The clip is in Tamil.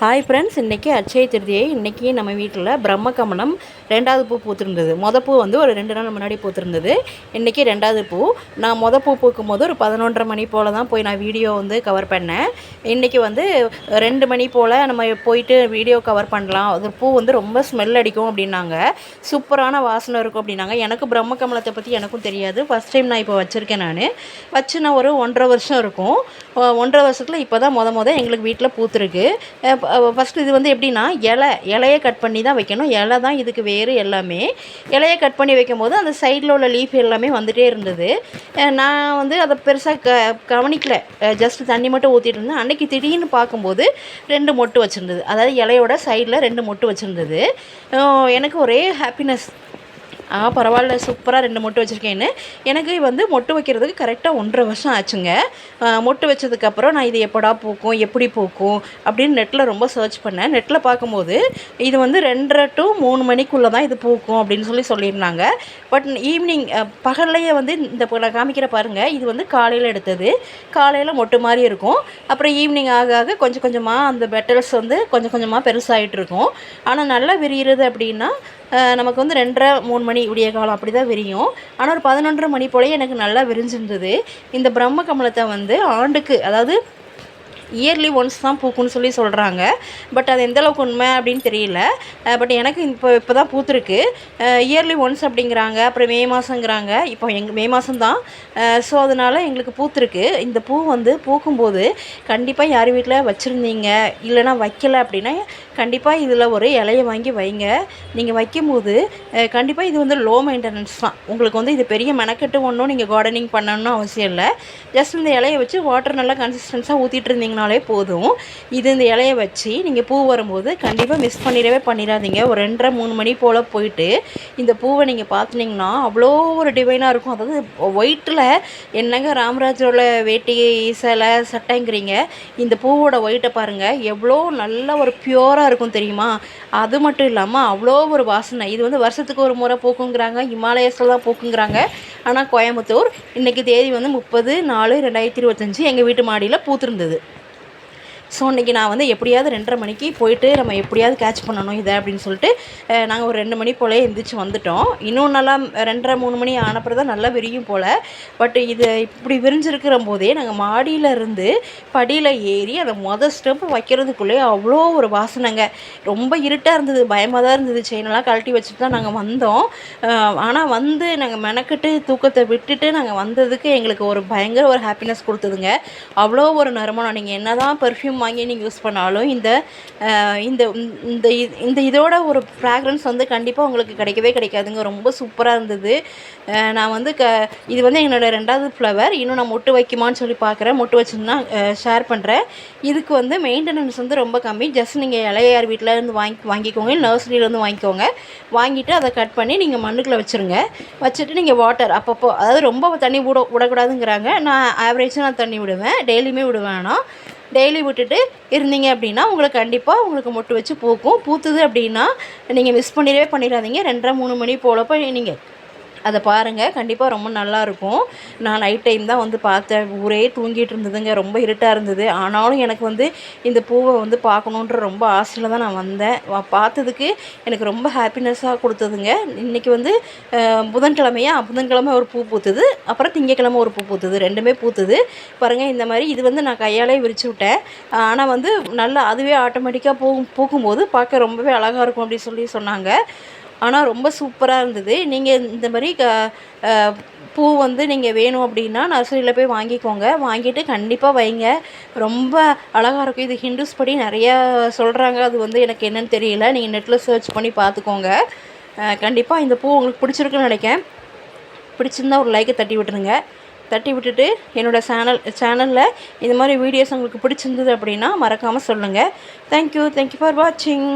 ஹாய் ஃப்ரெண்ட்ஸ் இன்றைக்கி அச்சய திருதியை இன்றைக்கி நம்ம வீட்டில் பிரம்ம கமலம் ரெண்டாவது பூ பூத்திருந்தது. மொதல் பூ வந்து ஒரு ரெண்டு நாள் முன்னாடி பூத்திருந்தது. இன்றைக்கி ரெண்டாவது பூ. நான் மொதல் பூ பூக்கும் போது ஒரு பதினொன்றரை மணி போல் தான் போய் நான் வீடியோ வந்து கவர் பண்ணேன். இன்றைக்கி வந்து ரெண்டு மணி போல் நம்ம போயிட்டு வீடியோ கவர் பண்ணலாம். அது பூ வந்து ரொம்ப ஸ்மெல் அடிக்கும் அப்படின்னாங்க. சூப்பரான வாசனை இருக்கும் அப்படின்னாங்க. எனக்கு பிரம்ம கமலத்தை பற்றி எனக்கும் தெரியாது. ஃபஸ்ட் டைம் நான் இப்போ வச்சுருக்கேன் நான். வச்சு நான் ஒரு ஒன்றரை வருஷம் இருக்கும். ஒன்றரை வருஷத்தில் இப்போ தான் மொத மொதல் எங்களுக்கு வீட்டில் பூத்துருக்கு. ஃபஸ்ட்டு இது வந்து எப்படின்னா இலை இலையை கட் பண்ணி தான் வைக்கணும். இலை தான் இதுக்கு வேறு எல்லாமே. இலையை கட் பண்ணி வைக்கும் போது அந்த சைடில் உள்ள லீஃப் எல்லாமே வந்துகிட்டே இருந்தது. நான் வந்து அதை பெருசாக க கவனிக்கல. ஜஸ்ட் தண்ணி மட்டும் ஊற்றிட்டு இருந்தேன். அன்றைக்கி திடீர்னு பார்க்கும்போது ரெண்டு மொட்டு வச்சுருந்தது. அதாவது இலையோட சைடில் ரெண்டு மொட்டு வச்சுருந்தது. எனக்கு ஒரே ஹாப்பினஸ் ஆ பரவாயில்ல சூப்பராக ரெண்டு மொட்டு வச்சுருக்கேன்னு. எனக்கு வந்து மொட்டு வைக்கிறதுக்கு கரெக்டாக ஒன்றரை வருஷம் ஆச்சுங்க. மொட்டு வச்சதுக்கப்புறம் நான் இது எப்படா பூக்கும் எப்படி பூக்கும் அப்படின்னு நெட்டில் ரொம்ப சர்ச் பண்ணேன். நெட்டில் பார்க்கும்போது இது வந்து ரெண்டரை டு மூணு மணிக்குள்ளே தான் இது பூக்கும் அப்படின்னு சொல்லி சொல்லியிருந்தாங்க. பட் ஈவினிங் பகல்லையே வந்து இந்த நான் காமிக்கிற பாருங்கள் இது வந்து காலையில் எடுத்தது. காலையில் மொட்டு மாதிரி இருக்கும். அப்புறம் ஈவினிங் ஆக ஆக கொஞ்சம் கொஞ்சமாக அந்த பெட்டல்ஸ் வந்து கொஞ்சம் கொஞ்சமாக பெருசாகிட்டு இருக்கும். ஆனால் நல்லா விரிகிறது அப்படின்னா நமக்கு வந்து ரெண்டரை மூணு மணி விடிய காலம் அப்படி தான் விரியும். ஆனால் ஒரு பதினொன்றரை மணி போல எனக்கு நல்லா விரிஞ்சிருந்தது. இந்த பிரம்ம கமலத்தை வந்து ஆண்டுக்கு அதாவது இயர்லி ஒன்ஸ் தான் பூக்கும்னு சொல்லி சொல்கிறாங்க பட் அது எந்தளவுக்கு உண்மை அப்படின்னு தெரியல. பட் எனக்கு இப்போ இப்போ தான் பூத்துருக்கு. இயர்லி ஒன்ஸ் அப்படிங்கிறாங்க. அப்புறம் மே மாதங்கிறாங்க இப்போ எங்கள் மே மாதம் தான். ஸோ அதனால் எங்களுக்கு பூத்துருக்கு. இந்த பூ வந்து பூக்கும்போது கண்டிப்பாக யார் வீட்டில் வச்சுருந்தீங்க? இல்லைன்னா வைக்கல அப்படின்னா கண்டிப்பாக இதில் ஒரு இலையை வாங்கி வைங்க. நீங்கள் வைக்கும்போது கண்டிப்பாக இது வந்து லோ மெயின்டெனன்ஸ் தான். உங்களுக்கு வந்து இது பெரிய மெனக்கெட்டு ஒன்றும் நீங்கள் கார்டனிங் பண்ணணும்னு அவசியம் இல்லை. ஜஸ்ட் இந்த இலையை வச்சு வாட்டர் நல்லா கன்சிஸ்டன்ஸாக ஊற்றிட்டு இருந்தீங்கனாலே போதும். இது இந்த இலையை வச்சு நீங்கள் பூ வரும்போது கண்டிப்பாக மிஸ் பண்ணிடவே பண்ணிடாதீங்க. ஒரு ரெண்டரை மூணு மணி போல் போயிட்டு இந்த பூவை நீங்கள் பார்த்துனீங்கன்னா அவ்வளோ ஒரு டிவைனாக இருக்கும். அதாவது ஒயிட்டில் என்னங்க ராமராஜோட வேட்டி சேலை சட்டைங்கிறீங்க. இந்த பூவோட ஒயிட்டை பாருங்கள் எவ்வளோ நல்ல ஒரு பியூராக இருக்கும் தெரியுமா? அது மட்டும் இல்லாமல் அவ்வளோ ஒரு வாசனை. இது வந்து வருஷத்துக்கு ஒரு முறை பூக்குங்கிறாங்க. ஹிமாலயஸில் தான் பூக்குங்கிறாங்க. ஆனால் கோயம்புத்தூர் இன்றைக்கி தேதி வந்து முப்பது நாலு ரெண்டாயிரத்தி இருபத்தஞ்சி எங்கள் வீட்டு மாடியில் பூத்திருந்தது. ஸோ இன்றைக்கி நான் வந்து எப்படியாவது ரெண்டரை மணிக்கு போயிட்டு நம்ம எப்படியாவது கேட்ச் பண்ணணும் இதை அப்படின்னு சொல்லிட்டு நாங்கள் ஒரு ரெண்டு மணி போல் எந்திரிச்சு வந்துட்டோம். இன்னும் நல்லா ரெண்டரை மூணு மணி ஆனப்பறம் தான் நல்லா விரியும் போல். பட் இது இப்படி விரிஞ்சிருக்கிற போதே நாங்கள் மாடியில் இருந்து படியில் ஏறி அந்த மொதல் ஸ்டெப் வைக்கிறதுக்குள்ளே அவ்வளோ ஒரு வாசனைங்க. ரொம்ப இருட்டாக இருந்தது பயமாக தான் இருந்தது. செயினெல்லாம் கழட்டி வச்சுட்டு தான் நாங்கள் வந்தோம். ஆனால் வந்து நாங்கள் மெனக்கிட்டு தூக்கத்தை விட்டுட்டு நாங்கள் வந்ததுக்கு எங்களுக்கு ஒரு பயங்கர ஒரு ஹாப்பினஸ் கொடுத்ததுங்க. அவ்வளோ ஒரு நறுமணம். நீங்கள் என்ன தான் பெர்ஃப்யூம் வாங்கி நீங்கள் யூஸ் பண்ணாலும் இந்த இந்த இந்த இது- இந்த இதோட ஒரு ஃப்ராக்ரன்ஸ் வந்து கண்டிப்பாக உங்களுக்கு கிடைக்கவே கிடைக்காதுங்க. ரொம்ப சூப்பராக இருந்தது. நான் வந்து க இது வந்து என்னோடய ரெண்டாவது ஃப்ளவர் இன்னும் நான் மொட்டு வைக்குமான்னு சொல்லி பார்க்குறேன் மொட்டு வச்சுருந்தா ஷேர் பண்ணுறேன் இதுக்கு வந்து மெயின்டெனன்ஸ் வந்து ரொம்ப கம்மி. ஜஸ்ட் நீங்கள் இளையார் வீட்டில் இருந்து வாங்கி வாங்கிக்கோங்க. நர்சரியிலேருந்து வாங்கிக்கோங்க. வாங்கிட்டு அதை கட் பண்ணி நீங்கள் மண்ணுக்குள்ளே வச்சுருங்க. வச்சுட்டு நீங்கள் வாட்டர் அப்பப்போ அதாவது ரொம்ப தண்ணி விட விடக்கூடாதுங்கிறாங்க நான் ஆவரேஜாக நான் தண்ணி விடுவேன். டெய்லியுமே விடுவேன் ஆனால் டெய்லி விட்டுட்டு இருந்தீங்க அப்படின்னா உங்களுக்கு கண்டிப்பாக உங்களுக்கு மொட்டு வச்சு பூக்கும் பூத்துது அப்படின்னா நீங்கள் மிஸ் பண்ணிடவே பண்ணிடாதீங்க. ரெண்டரை மூணு மணி போலப்போ நீங்கள் அதை பாருங்கள் கண்டிப்பாக ரொம்ப நல்லா இருக்கும் நான் நைட் டைம் தான் வந்து பார்த்தேன். ஊரே தூங்கிட்டு இருந்ததுங்க. ரொம்ப இருட்டாக இருந்தது. ஆனாலும் எனக்கு வந்து இந்த பூவை வந்து பார்க்கணுன்ற ரொம்ப ஆசையில் தான் நான் வந்தேன். பார்த்ததுக்கு எனக்கு ரொம்ப ஹாப்பினஸ்ஸாக கொடுத்ததுங்க. இன்றைக்கி வந்து அஹ், புதன்கிழமையா? புதன்கிழமை ஒரு பூ பூத்துது. அப்புறம் திங்கக்கிழமை ஒரு பூ பூத்துது. ரெண்டுமே பூத்துது. பாருங்கள் இந்த மாதிரி இது வந்து நான் கையாலே விரிச்சு விட்டேன். ஆனால் வந்து நல்லா அதுவே ஆட்டோமேட்டிக்காக பூக்கும் பூக்கும்போது பார்க்க ரொம்பவே அழகாக இருக்கும் அப்படின்னு சொல்லி சொன்னாங்க. ஆனால் ரொம்ப சூப்பராக இருந்தது. நீங்கள் இந்த மாதிரி க பூ வந்து நீங்கள் வேணும் அப்படின்னா நர்சரியில் போய் வாங்கிக்கோங்க. வாங்கிட்டு கண்டிப்பாக வைங்க. ரொம்ப அழகாக இருக்கும். இது ஹிந்துஸ் படி நிறையா சொல்கிறாங்க அது வந்து எனக்கு என்னன்னு தெரியல. நீங்கள் நெட்டில் சர்ச் பண்ணி பார்த்துக்கோங்க. கண்டிப்பாக இந்த பூ உங்களுக்கு பிடிச்சிருக்குன்னு நினைக்கிறேன். பிடிச்சிருந்தா ஒரு லைக்கை தட்டி விட்டுருங்க. தட்டி விட்டுட்டு என்னோடய சேனல் சேனலில் இந்த மாதிரி வீடியோஸ் உங்களுக்கு பிடிச்சிருந்தது அப்படின்னா மறக்காமல் சொல்லுங்கள் தேங்க்யூ தேங்க்யூ ஃபார் வாட்சிங்